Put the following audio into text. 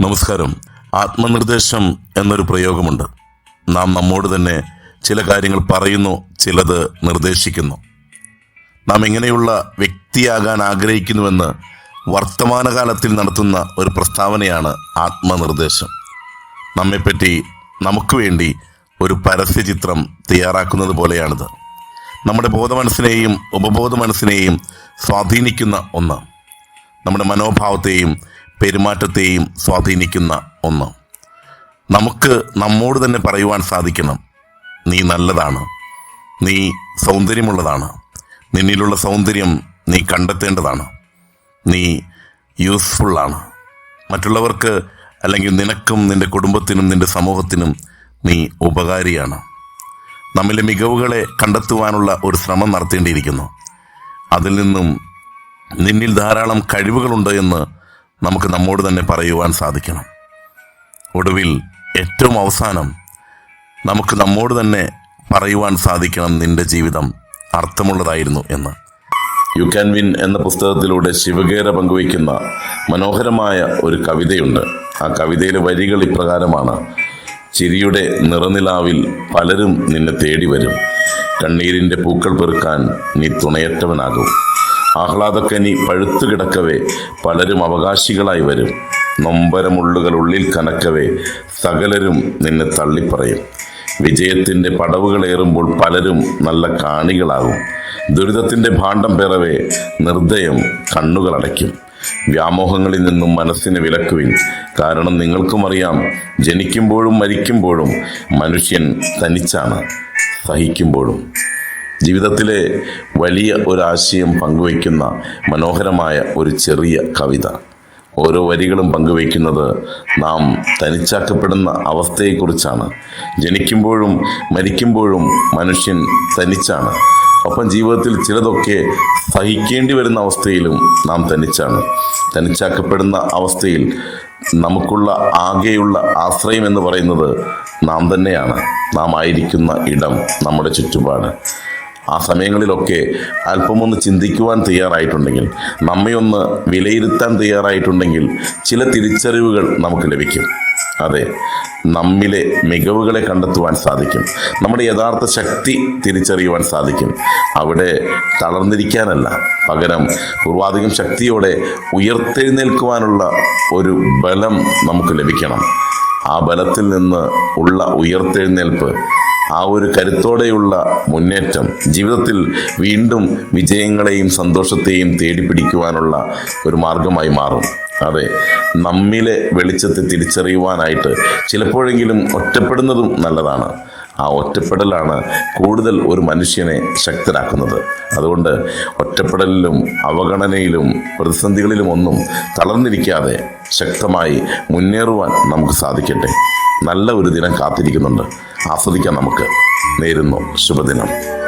നമസ്കാരം. ആത്മനിർദ്ദേശം എന്നൊരു പ്രയോഗമുണ്ട്. നാം നമ്മോട് തന്നെ ചില കാര്യങ്ങൾ പറയുന്നു ചിലത് നിർദ്ദേശിക്കുന്നു. നാം എങ്ങനെയുള്ള വ്യക്തിയാകാൻ ആഗ്രഹിക്കുന്നുവെന്ന് വർത്തമാനകാലത്തിൽ നടത്തുന്ന ഒരു പ്രസ്താവനയാണ് ആത്മനിർദ്ദേശം. നമ്മെപ്പറ്റി നമുക്ക് വേണ്ടി ഒരു പരസ്യചിത്രം തയ്യാറാക്കുന്നത് പോലെയാണിത്. നമ്മുടെ ബോധമനസ്സിനെയും ഉപബോധ മനസ്സിനെയും സ്വാധീനിക്കുന്ന ഒന്ന്. നമ്മുടെ മനോഭാവത്തെയും പെരുമാറ്റത്തെയും സ്വാധീനിക്കുന്ന ഒന്ന്. നമുക്ക് നമ്മോട് തന്നെ പറയുവാൻ സാധിക്കണം. നീ നല്ലതാണ്. നീ സൗന്ദര്യമുള്ളതാണ്. നിന്നിലുള്ള സൗന്ദര്യം നീ കണ്ടെത്തേണ്ടതാണ്. നീ യൂസ്ഫുള്ളാണ്. മറ്റുള്ളവർക്ക് അല്ലെങ്കിൽ നിനക്കും നിന്റെ കുടുംബത്തിനും നിന്റെ സമൂഹത്തിനും നീ ഉപകാരിയാണ്. നമ്മിലെ മികവുകളെ കണ്ടെത്തുവാനുള്ള ഒരു ശ്രമം നടത്തേണ്ടിയിരിക്കുന്നു. അതിൽ നിന്നും നിന്നിൽ ധാരാളം കഴിവുകളുണ്ട് എന്ന് നമുക്ക് നമ്മോട് തന്നെ പറയുവാൻ സാധിക്കണം. ഒടുവിൽ ഏറ്റവും അവസാനം നമുക്ക് നമ്മോട് തന്നെ പറയുവാൻ സാധിക്കണം നിന്റെ ജീവിതം അർത്ഥമുള്ളതായിരുന്നു എന്ന്. യു ക്യാൻ വിൻ എന്ന പുസ്തകത്തിലൂടെ ശിവകേര പങ്കുവയ്ക്കുന്ന മനോഹരമായ ഒരു കവിതയുണ്ട്. ആ കവിതയിലെ വരികൾ ഇപ്രകാരമാണ്. ചിരിയുടെ നിറനിലാവിൽ പലരും നിന്നെ തേടി വരും കണ്ണീരിന്റെ പൂക്കൾ പെറുക്കാൻ നീ തുണയറ്റവനാകും. ആഹ്ലാദക്കനി പഴുത്തു കിടക്കവേ. പലരും അവകാശികളായി വരും. നൊമ്പരമുള്ളുകൾ ഉള്ളിൽ കനക്കവേ. സകലരും നിന്നെ തള്ളിപ്പറയും. വിജയത്തിന്റെ പടവുകളേറുമ്പോൾ പലരും നല്ല കാണികളാകും. ദുരിതത്തിന്റെ ഭാണ്ഡം പിറവേ. നിർദ്ദയം കണ്ണുകളടയ്ക്കും വ്യാമോഹങ്ങളിൽ നിന്നും മനസ്സിനെ വിലക്കുവിൻ. കാരണം നിങ്ങൾക്കും അറിയാം ജനിക്കുമ്പോഴും മരിക്കുമ്പോഴും മനുഷ്യൻ തനിച്ചാണ് സഹിക്കുമ്പോഴും. ജീവിതത്തിലെ വലിയ ഒരു ആശയം പങ്കുവയ്ക്കുന്ന മനോഹരമായ ഒരു ചെറിയ കവിത. ഓരോ വരികളും പങ്കുവയ്ക്കുന്നത് നാം തനിച്ചാക്കപ്പെടുന്ന അവസ്ഥയെക്കുറിച്ചാണ്. ജനിക്കുമ്പോഴും മരിക്കുമ്പോഴും മനുഷ്യൻ തനിച്ചാണ്. ഒപ്പം ജീവിതത്തിൽ ചിലതൊക്കെ സഹിക്കേണ്ടി വരുന്ന അവസ്ഥയിലും നാം തനിച്ചാണ്. തനിച്ചാക്കപ്പെടുന്ന അവസ്ഥയിൽ നമുക്കുള്ള ആകെയുള്ള ആശ്രയം എന്ന് പറയുന്നത് നാം തന്നെയാണ്. നാം ആയിരിക്കുന്ന ഇടം നമ്മുടെ ചുറ്റുപാട്. ആ സമയങ്ങളിലൊക്കെ അല്പമൊന്ന് ചിന്തിക്കുവാൻ തയ്യാറായിട്ടുണ്ടെങ്കിൽ നമ്മയൊന്ന് വിലയിരുത്താൻ തയ്യാറായിട്ടുണ്ടെങ്കിൽ ചില തിരിച്ചറിവുകൾ നമുക്ക് ലഭിക്കും. അതെ നമ്മിലെ മികവുകളെ കണ്ടെത്തുവാൻ സാധിക്കും. നമ്മുടെ യഥാർത്ഥ ശക്തി തിരിച്ചറിയുവാൻ സാധിക്കും. അവിടെ തളർന്നിരിക്കാനല്ല. പകരം പൂർവാധികം ശക്തിയോടെ ഉയർത്തെഴുന്നേൽക്കുവാനുള്ള ഒരു ബലം നമുക്ക് ലഭിക്കണം. ആ ബലത്തിൽ നിന്ന് ഉള്ള ഉയർത്തെഴുന്നേൽപ്പ് ആ ഒരു കരുത്തോടെയുള്ള മുന്നേറ്റം ജീവിതത്തിൽ വീണ്ടും വിജയങ്ങളെയും സന്തോഷത്തെയും തേടിപ്പിടിക്കുവാനുള്ള ഒരു മാർഗമായി മാറും. അതെ നമ്മിലെ വെളിച്ചത്തെ തിരിച്ചറിയുവാനായിട്ട് ചിലപ്പോഴെങ്കിലും ഒറ്റപ്പെടുന്നതും നല്ലതാണ്. ആ ഒറ്റപ്പെടലാണ് കൂടുതൽ ഒരു മനുഷ്യനെ ശക്തരാക്കുന്നത്. അതുകൊണ്ട് ഒറ്റപ്പെടലിലും അവഗണനയിലും പ്രതിസന്ധികളിലും ഒന്നും തളർന്നിരിക്കാതെ ശക്തമായി മുന്നേറുവാൻ നമുക്ക് സാധിക്കട്ടെ. നല്ല ഒരു ദിനം കാത്തിരിക്കുന്നുണ്ട്. ആസ്വദിക്കാം നമുക്ക്. നേരുന്നു. ശുഭദിനം.